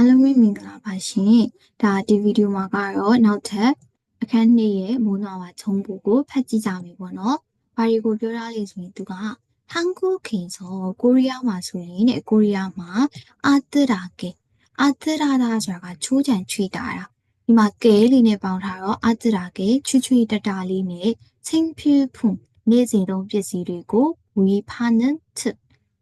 အားလုံးပဲမင်္ဂလာပါရှင်ဒါဒီဗီဒီယိုမှာကတော့နောက်ထပ်အခန်းနှစ်ရဲ့မိုးနွားပါချုံပူကိုဖတ်ကြည့်ကြမယ်ပေါ့နော်ဘာတွေကိုပြောရလဲဆိုရင်သူကဟန်ကူခင်ဆိုကိုရီးယားမှာဆိုရင်တဲ့ကိုရီးယားမှာအာတရာကေအာတရာဒါဆိုတာကချိုးချံချွေတာတာဒီမှာကဲလေးနဲ့ပေါင်းထားတော့အာတရာကေချွချွေတတာလေးနဲ့ချင်းဖြူဖုန်နေ့စဉ်သုံးပစ္စည်းတွေကိုဝီဖာနန်ချ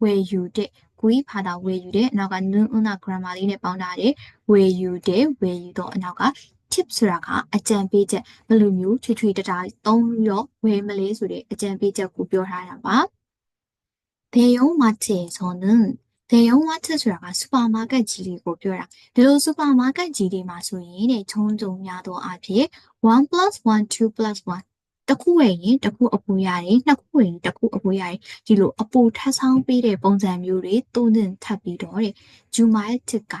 ဝယ်ယူတဲ့ kui ဖာတာဝယ်ယူတယ်အနောက်က nun una grammar လေးနဲ့ပေါင်းထားတယ်ဝယ်ယူတယ်ဝယ်ယူတော့အနောက်က tip ဆိုတာကအကြံပေးချက်ဘယ်လိုမျိုးထွေထွေတတာသုံးပြီးတော့ဝယ်မလဲဆိုတဲ့အကြံပေးချက်ကိုပြောထားတာပါ they own matches on nun they own matches ဆိုတာက supermarket ကြီးတွေကိုပြောတာဒီလို supermarket ကြီးတွေမှာဆိုရင်တဲ့ခြုံကြုံများသောအားဖြင့်1 + 1 2 + 1 တစ်ခုဝယ်ရင်တစ်ခုအပူရတယ်နှစ်ခုဝယ်ရင်တစ်ခုအပူရတယ်ဒီလိုအပူထပ်ဆောင်ပေးတဲ့ပုံစံမျိုးတွေသုံးသင်ထပ်ပြီးတော့တဲ့ဂျူမိုင်တစ်က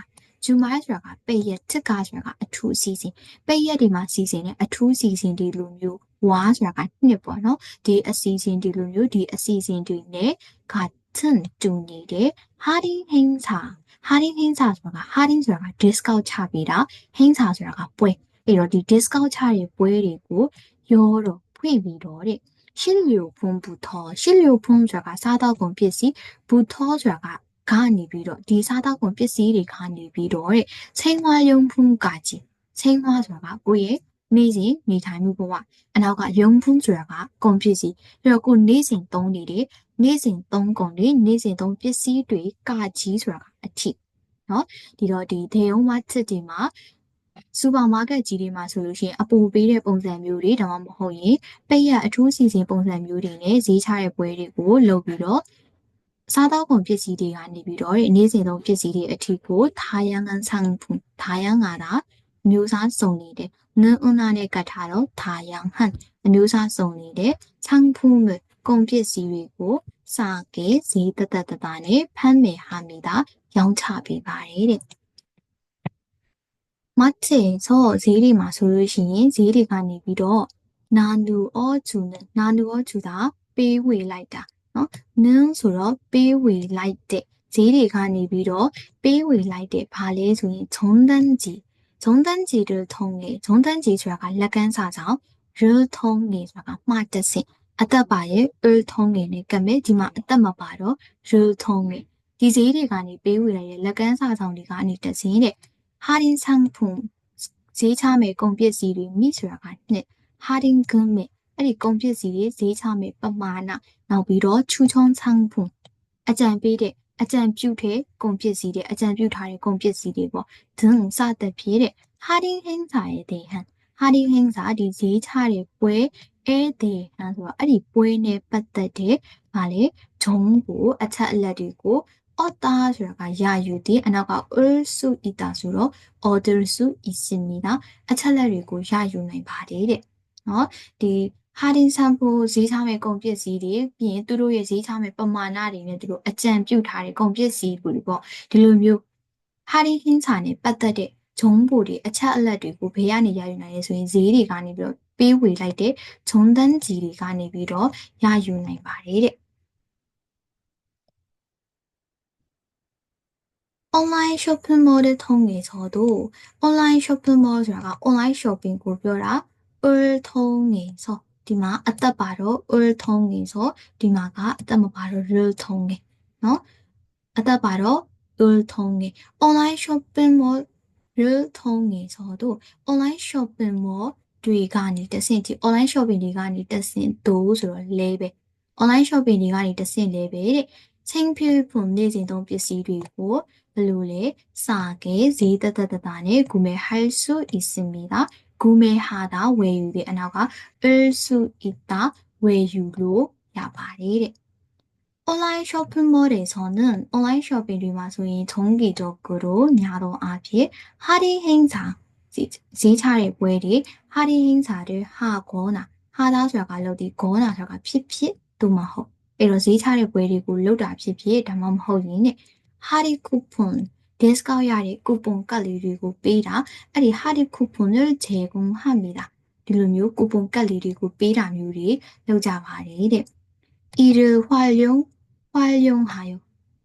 ဂျူမိုင်ဆိုတာကပိတ်ရက်တစ်ကဆိုတာကအထူးအစီအစဉ်ပိတ်ရက်တွေမှာစီစဉ်တဲ့အထူးအစီအစဉ်ဒီလိုမျိုးဝါဆိုတာကနှစ်ပေါ့နော်ဒီအစီအစဉ်ဒီလိုမျိုးဒီအစီအစဉ်တွေနဲ့ကထန်တူနေတဲ့ဟာဒီဟင်းစာဟာဒီဟင်းစာဆိုတာကဟာဒီဆိုတာက discount ချပေးတာဟင်းစာဆိုတာကပွဲအဲ့တော့ဒီ discount ချတဲ့ပွဲတွေကိုရောတော့ ဖွင့်ပြီးတော့တဲ့ရှစ်လျိုဖုံးဘူထောရှစ်လျိုဖုံးဆိုတာကစားတော့ကုန်ပစ္စည်းဘူထောဆိုတာကကနေပြီးတော့ဒီစားတော့ကုန်ပစ္စည်းတွေကနေပြီးတော့တဲ့ချင်းဝါယုံဖုံးကကြီးချင်းဝါဆိုတာကကိုယ့်ရဲ့နေ့စဉ်နေထိုင်မှုဘဝအနောက်ကယုံဖုံးဆိုတာကကုန်ပစ္စည်းပြီးတော့ကိုနေ့စဉ်သုံးနေတဲ့နေ့စဉ်သုံးကုန်တွေနေ့စဉ်သုံးပစ္စည်းတွေကကြီးဆိုတာကအထိเนาะဒီတော့ဒီဒေယုံဝတ်ချက်တွေမှာ စူပါမားကတ်ကြီးတွေမှာဆိုလို့ရှိရင်အပူပေးတဲ့ပုံစံမျိုးတွေဒါမှမဟုတ်ရင်ပိတ်ရအထူးစီစဉ်ပုံစံမျိုးတွေနဲ့ဈေးချတဲ့ပွဲတွေကိုလုပ်ပြီးတော့စားသောက်ကုန်ပစ္စည်းတွေကနေပြီးတော့နေ့စဉ်သုံးပစ္စည်းတွေအထီကိုထားရန်ကန်ဆန်ဖုန်ထားရန်ကတာမျိုးစားစုံနေတဲ့နွန်းဦးနာနဲ့ကတ်ထားတော့ထားရန်ဟန်အမျိုးစားစုံနေတဲ့ချန်ဖုန်ကုန်ပစ္စည်းတွေကိုစာကဲဈေးတသက်တသားနဲ့ဖမ်းမယ်ဟာမိတာရောင်းချပေးပါတယ်တဲ့ မတ်ချေဆိုဈေးတွေမှာဆိုလို့ရှိရင်ဈေးတွေကနေပြီးတော့နာနူအောချူနဲ့နာနူအောချူတာပေးဝေလိုက်တာနော်နင်းဆိုတော့ပေးဝေလိုက်တဲ့ဈေးတွေကနေပြီးတော့ပေးဝေလိုက်တဲ့ဘာလဲဆိုရင်ဂျုံတန်းကြီးဂျုံတန်းကြီးတွေထုံးနေဂျုံတန်းကြီးဆိုတာကလက်ကန်းစာကြောင့်ရထုံးနေဆိုတာကမှတ်တဆင့်အသက်ပါရဲ့အထုံးနေနဲ့ကမဲ့ဒီမှာအသက်မပါတော့ရထုံးနေဒီဈေးတွေကနေပေးဝေလိုက်တဲ့လက်ကန်းစာဆောင်တွေကနေတဆင်းတဲ့ ဟာရင်ဆန်ဖုန်ဈေးချမယ်ကုန်ပစ္စည်းတွေမိဆိုတာကနှစ်ဟာရင်ဂန်မဲ့အဲ့ဒီကုန်ပစ္စည်းတွေဈေးချမယ်ပမာဏနောက်ပြီးတော့ချူချုံဆန်ဖုန်အကြံပေးတဲ့အကြံပြုတဲ့ကုန်ပစ္စည်းတွေအကြံပြုထားတဲ့ကုန်ပစ္စည်းတွေပေါ့ဒင်းစသဖြင့်တဲ့ဟာရင်ဟင်းစာရဲ့တဲ့ဟန်ဟာဒီဟင်းစာဒီဈေးချတဲ့ပွဲအဲတဲ့ဟန်ဆိုတော့အဲ့ဒီပွဲနဲ့ပတ်သက်တဲ့ဗာလေဂျုံကိုအချက်အလက်တွေကို အော်တာဆိုတာကရယူသည်အနောက်ကဥစုဣတာဆိုတော့ order စုဣစင်နီတာအချက်လက်တွေကိုရယူနိုင်ပါတယ်တဲ့နော်ဒီဟာဒင်ဆမ်ပူဈေးချမဲ့ကုန်ပစ္စည်းတွေပြီးရင်သူတို့ရဲ့ဈေးချမဲ့ပမာဏတွေနဲ့သူတို့အကြံပြုထားတဲ့ကုန်ပစ္စည်းတွေပေါ့ဒီလိုမျိုးဟာဒင်ဟင်းစာနဲ့ပတ်သက်တဲ့ဂျုံပူတွေအချက်အလက်တွေကိုဘယ်ကနေရယူနိုင်လဲဆိုရင်ဈေးတွေကနေပြီးတော့ပေးဝေလိုက်တဲ့ဂျုံတန်းကြီးတွေကနေပြီးတော့ရယူနိုင်ပါတယ်တဲ့ online shopping mall တဲ့ထုံးငယ်ဆိုတော့ online shopping mall ဆိုတာက online shopping ကိုပြောတာ ul ထုံးငယ်ဆိုဒီမှာအသက်ပါတော့ ul ထုံးငယ်ဆိုဒီမှာကအသက်မပါတော့ rul ထုံးငယ်เนาะအသက်ပါတော့ ul ထုံးငယ် online shopping mall rul ထုံးငယ်ဆိုတော့ online shopping mall တွေကနေတဆင့်ဒီ online shopping တွေကနေတဆင့်သို့ဆိုတော့လဲပဲ online shopping တွေကနေတဆင့်လဲပဲတဲ့ ချင်းဖြူဖွန်နေ့စဉ်သုံးပစ္စည်းတွေကိုဘယ်လိုလဲစာကဲဈေးတသက်တတာနဲ့ဂူမဲဟိုက်ဆုအစ်စမီတာဂူမဲဟာတာဝယ်ယူတဲ့အနောက်ကအယ်ဆုအီတာဝယ်ယူလို့ရပါတယ်တဲ့ online shopping mall တွေဆို는 online shopping တွေမှာဆိုရင်ထုံးကြီးတော့ကိုတို့များသောအားဖြင့် hardy ဟင်းစာဈေးချတဲ့ပွဲတွေ hardy ဟင်းစာတွေဟာကောနာဟာသားဆိုတာကလို့ဒီကောနာဆိုတာကဖြစ်ဖြစ်သူမဟုတ် အဲ့တော့ဈေးချတဲ့ပွဲတွေကိုလောက်တာဖြစ်ဖြစ်ဒါမှမဟုတ်ရင်ねဟာဒီကူပွန်ဒက်စကောက်ရတဲ့ကူပွန်ကတ်လေးတွေကိုပေးတာအဲ့ဒီဟာဒီကူပွန်ရဲ့ခြေကုံဟမိတာဒီလိုမျိုးကူပွန်ကတ်လေးတွေကိုပေးတာမျိုးတွေလောက်ကြပါတယ်တဲ့ဤရဟွာယုံဟွာယုံဟာယုံ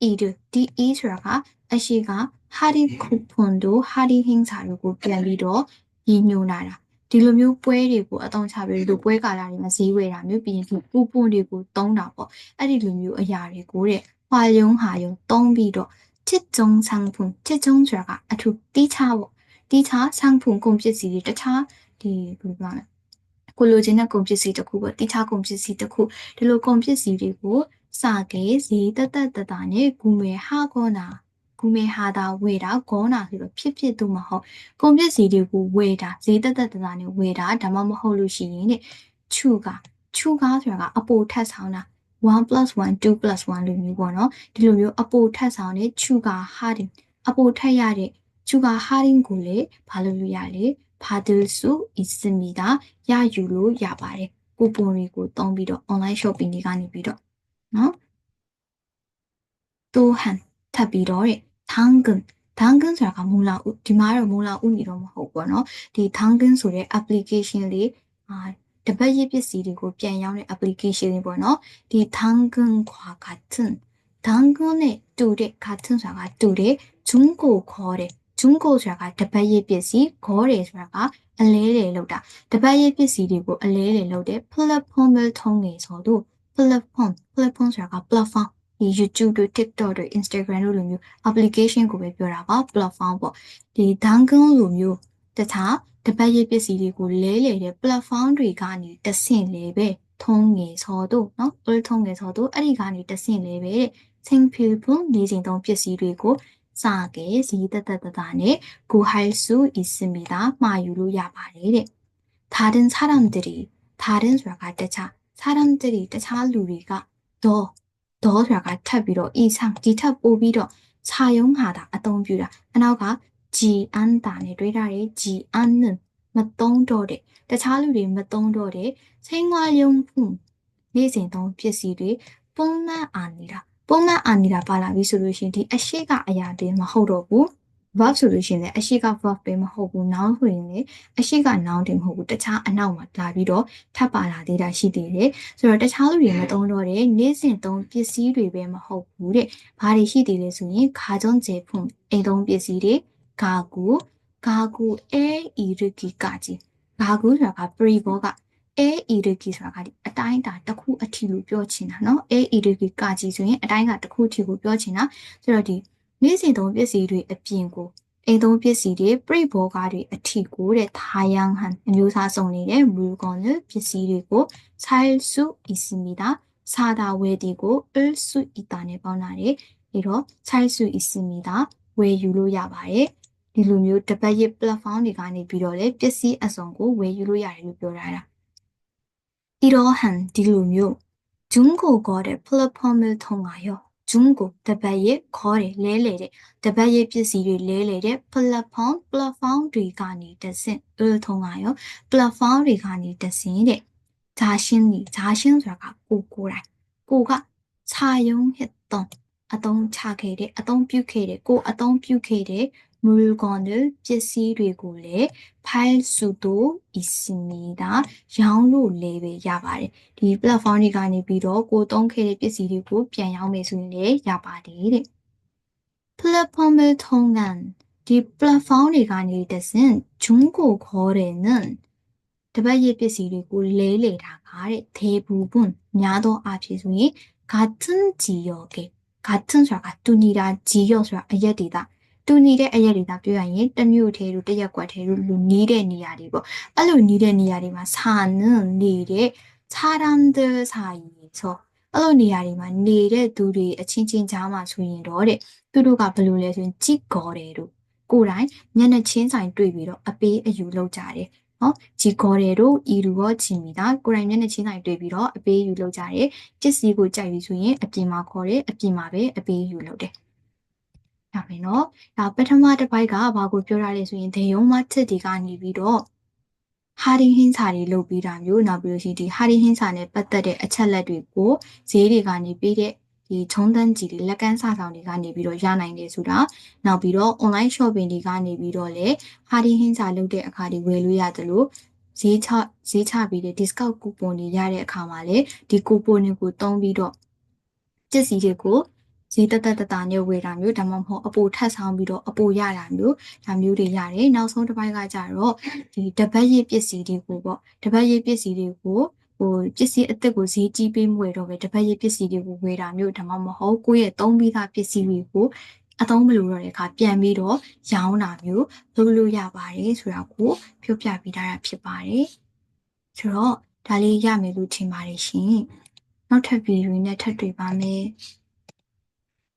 ဤရဒီအီဆိုတာကအရှိကဟာဒီကူပွန်တို့ဟာဒီဟင်းစာတို့ကိုပြန်ပြီးတော့ညှို့နှိုးလာတာ ဒီလိုမျိုးပွဲတွေကိုအသုံးချပြီးဒီလိုပွဲကာလတွေမှာဈေးဝယ်တာမျိုးပြီးရင်ဒီ coupon တွေကိုသုံးတာပေါ့အဲ့ဒီလိုမျိုးအရာတွေကိုတဲ့ဟွာယုံဟာယုံသုံးပြီးတော့ချစ်ကြုံဆောင်ဖုန်ချစ်ကြုံဆိုတာကအထူးတီးခြားပေါ့တီးခြားဆောင်ဖုန်ကုန်ပစ္စည်းတွေတခြားဒီဘယ်လိုပြောလဲကိုလိုချင်တဲ့ကုန်ပစ္စည်းတစ်ခုပေါ့တီးခြားကုန်ပစ္စည်းတစ်ခုဒီလိုကုန်ပစ္စည်းတွေကိုစာကဲဈေးတက်တက်တတနဲ့ဂူမေဟာကောနာ ဂူမေဟာတာဝေတာဂောနာဆိုတော့ဖြစ်ဖြစ်သူမဟုတ်ကုန်ပစ္စည်းတွေကိုဝေတာဈေးတက်တက်တတနဲ့ဝေတာဒါမှမဟုတ်လို့ရှိရင်တဲ့ချူကချူကားဆိုတာကအပိုထက်ဆောင်တာ 1+1 2+1 လိုမျိုးပေါ့နော်ဒီလိုမျိုးအပိုထက်ဆောင်တဲ့ချူကာ harding အပိုထက်ရတဲ့ချူကာ harding ကိုလေဘာလို့လို့ရလဲဘာဒလ်စုအစ်စမီတာရယူလို့ရပါတယ်ကူပွန်တွေကိုတုံးပြီးတော့ online shopping တွေကနေပြီးတော့နော်တိုးဟန်ထပ်ပြီးတော့တဲ့ Tangen Tangen ဆိုတာကမူလဒီမှာတော့မူလဥနေတော့မဟုတ်ဘူးပေါ့နော်ဒီ Tangen ဆိုတဲ့ application လေးအာတပတ်ရပစ္စည်းတွေကိုပြန်ရောင်းတဲ့ application လေးပေါ့နော်ဒီ Tangen ခွာ Katten Tangen နဲ့တူတဲ့ Katten ဆိုတာကတူတဲ့ Junko ခေါ်တဲ့ Junko ဆိုတာကတပတ်ရပစ္စည်းခေါ်တယ်ဆိုတာကအလဲတယ်လောက်တာတပတ်ရပစ္စည်းတွေကိုအလဲတယ်လောက်တဲ့ platform ထုံးငယ်ဆိုတော့ platform platform ဆိုတာက platform YouTube တို့ TikTok တို့ Instagram တို့လိုမျိုး application ကိုပဲပြောတာပါ platform ပေါ့ဒီ dangun လိုမျိုးတခြားတပတ်ရပစ္စည်းတွေကိုလဲလှယ်တဲ့ platform တွေကနေတဆင့်လေပဲထုံးငယ်စော်တို့เนาะအလထုံးငယ်စော်တို့အဲ့ဒီကနေတဆင့်လေပဲတဲ့ think people နေစဉ်သုံးပစ္စည်းတွေကိုစာကဲဇီးတတတတနဲ့ကိုဟိုင်ဆူအစ်စမီတာမှာယူလို့ရပါတယ်တဲ့။ဒါတင်စာရမ်တရီဒါတင်ဆိုတာကတခြားစာရမ်တရီတခြားလူတွေကတော့ ဒေါ်ဆိုတာကထပ်ပြီးတော့ဤဆောင်ဒီထပ်ပို့ပြီးတော့ခြာယုံဟာတာအသုံးပြုတာအနောက်ကဂျီအန်တာနဲ့တွေးထားတယ်ဂျီအန်နမသုံးတော့တဲ့တခြားလူတွေမသုံးတော့တဲ့ချင်းဝါယုံဖုန်နေ့စဉ်သုံးပစ္စည်းတွေပုံမှန်အာနေတာပုံမှန်အာနေတာပါလာပြီဆိုလို့ရှိရင်ဒီအရှိကအရာတွေမဟုတ်တော့ဘူး verb ဆိုလို့ရှိရင်လည်းအရှိက verb ပဲမဟုတ်ဘူး noun ဆိုရင်လည်းအရှိက noun တင်မဟုတ်ဘူးတခြားအနောက်မှာလာပြီးတော့ထပ်ပါလာသေးတာရှိသေးတယ်ဆိုတော့တခြားလူတွေမသုံးတော့တဲ့နေ့စဉ်သုံးပစ္စည်းတွေပဲမဟုတ်ဘူးတဲ့ဘာတွေရှိသေးလဲဆိုရင်ခါကြုံကျေဖုန်အိမ်သုံးပစ္စည်းတွေဂါကူဂါကူအဲအီရကီကာကြီးဂါကူဆိုတာကပရီဘောကအဲအီရကီဆိုတာကဒီအတိုင်းတာတစ်ခုအထီလို့ပြောချင်တာเนาะအဲအီရကီကာကြီးဆိုရင်အတိုင်းကတစ်ခုအထီကိုပြောချင်တာဆိုတော့ဒီ နေ့စဉ်သုံးပစ္စည်းတွေအပြင်ကိုအိမ်သုံးပစ္စည်းတွေပရိဘောကားတွေအထီကိုတဲ့သာယန်ဟန်အမျိုးအစားစုံနေတဲ့မူကွန်လပစ္စည်းတွေကိုဆိုင်စုအီစမီတာစာတာဝယ်ဒီကိုအယ်စုအီတာနဲ့ပေါင်းတာတယ်ပြီးတော့ဆိုင်စုအီစမီတာဝယ်ယူလို့ရပါတယ်ဒီလိုမျိုးတပတ်ရ platform တွေကနေပြီးတော့လေပစ္စည်းအစုံကိုဝယ်ယူလို့ရတယ်လို့ပြောထားတာ이러한ဒီလိုမျိုး중고거래 platform을 통하여 중고တပတ်ရခေါ်တယ်လဲလေတဲ့တပတ်ရပစ္စည်းတွေလဲလေတဲ့ platform platform တွေကနေတဆင့်အထုံးကရော platform တွေကနေတဆင့်တဲ့ဂျာရှင်းကြီးဂျာရှင်းဆိုတာကကိုကိုတိုင်းကိုကခြာယုံဟစ်တုံးအတုံးချခဲ့တယ်အတုံးပြုတ်ခဲ့တယ်ကိုအတုံးပြုတ်ခဲ့တယ် 물건을ပစ္စည်းတွေကိုလည်း팔수도있습니다ရောင်းလို့လည်းပဲရပါတယ်ဒီ platform တွေကနေပြီးတော့ကိုသုံးခဲ့တဲ့ပစ္စည်းတွေကိုပြန်ရောင်းမယ်ဆိုရင်လည်းရပါတယ်တဲ့ platform을 통한 ဒီ platform တွေကနေတဆင့်중고 거래는တပတ်ရပစ္စည်းတွေကိုလဲလေတာကတဲ့대부분များသောအားဖြင့်ဆိုရင်같은 지역에 같은ဆိုတာကတူညီတာ지역ဆိုတာအရက်ဒေတာ တူညီတဲ့အရက်တွေသာပြောရရင်တမျိုးထဲတို့တရက်ကွက်ထဲတို့လူနီးတဲ့နေရာတွေပေါ့အဲ့လိုနီးတဲ့နေရာတွေမှာဆာနန်နေတဲ့ခြာရန်ဒစာရီဆိုအဲ့လိုနေရာတွေမှာနေတဲ့သူတွေအချင်းချင်းကြားမှာဆိုရင်တော့တဲ့သူတို့ကဘယ်လိုလဲဆိုရင်ကြည်ကော်တယ်တို့ကိုယ်တိုင်မျက်နှာချင်းဆိုင်တွေ့ပြီးတော့အပေးအယူလုပ်ကြတယ်နော်ဂျီကော်တယ်တို့ဤလူရောချီမီတာကိုယ်တိုင်မျက်နှာချင်းဆိုင်တွေ့ပြီးတော့အပေးယူလုပ်ကြတယ်ပစ္စည်းကိုကြိုက်ပြီးဆိုရင်အပြင်မှာခေါ်တယ်အပြင်မှာပဲအပေးယူလုပ်တယ်ဒါ ပါတယ်နော်။နောက်ပထမတစ်ပိုက်ကဘာကိုပြောတာလဲဆိုရင်ဒေယုံမတစ်ဒီကနေပြီးတော့ဟာဒီဟင်းစာတွေလုပ်ပြီးတာမျိုးနောက်ပြီးလို့ရှိရင်ဒီဟာဒီဟင်းစာနဲ့ပတ်သက်တဲ့အချက်လက်တွေကိုဈေးတွေကနေပေးတဲ့ဒီခြုံတန်းကြီးတွေလက်ကမ်းစာဆောင်တွေကနေပြီးတော့ရနိုင်တယ်ဆိုတာနောက်ပြီးတော့ online shopping တွေကနေပြီးတော့လည်းဟာဒီဟင်းစာလုပ်တဲ့အခါတွေဝယ်လို့ရတယ်လို့ဈေးချဈေးချပြီးတဲ့ discount coupon တွေရတဲ့အခါမှာလည်းဒီ coupon တွေကိုသုံးပြီးတော့ပစ္စည်းတွေကို ဈေးတက်တက်တက်တာနဲ့ဝယ်တာမျိုးဒါမှမဟုတ်အပိုထပ်ဆောင်ပြီးတော့အပိုရတာမျိုးဒါမျိုးတွေရတယ်နောက်ဆုံးတစ်ပိုင်းကကြတော့ဒီတပတ်ရည်ပစ္စည်းတွေကိုပေါ့တပတ်ရည်ပစ္စည်းတွေကိုဟိုပစ္စည်းအသက်ကိုဈေးကြီးပေးမဝယ်တော့ပဲတပတ်ရည်ပစ္စည်းတွေကိုဝယ်တာမျိုးဒါမှမဟုတ်ကိုယ့်ရဲ့သုံးပြီးသားပစ္စည်းတွေကိုအသုံးမလို့တော့တဲ့အခါပြန်ပြီးတော့ရောင်းတာမျိုးလုပ်လို့ရပါတယ်ဆိုတာကိုပြောပြပေးထားတာဖြစ်ပါတယ်ဆိုတော့ဒါလေးရမယ်လို့ထင်ပါတယ်ရှင်နောက်ထပ်ဗီဒီယိုနဲ့ထပ်တွေ့ပါမယ်